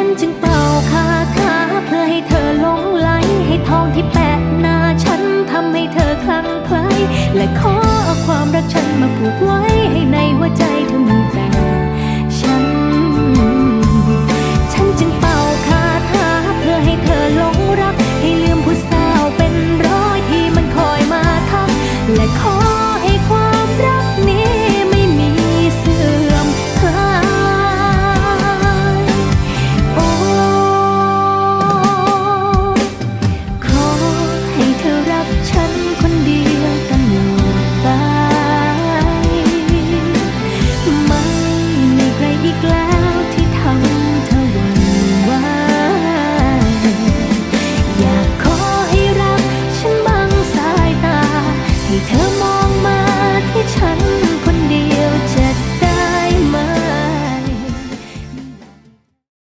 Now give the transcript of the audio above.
ฉันจึงเป่าคาถาเพื่อให้เธอหลงไหล ให้ทองที่แปะหน้าฉันทำให้เธอคลั่งไคล้และขอเอาความรักฉันมาผูกไว้ ให้ในหัวใจเธอมีแต่ฉัน ฉันจึงเป่าคาถาเพื่อให้เธอหลงรัก ให้ลืมผู้สาวเป็นร้อยที่มันคอยมาทักและขอ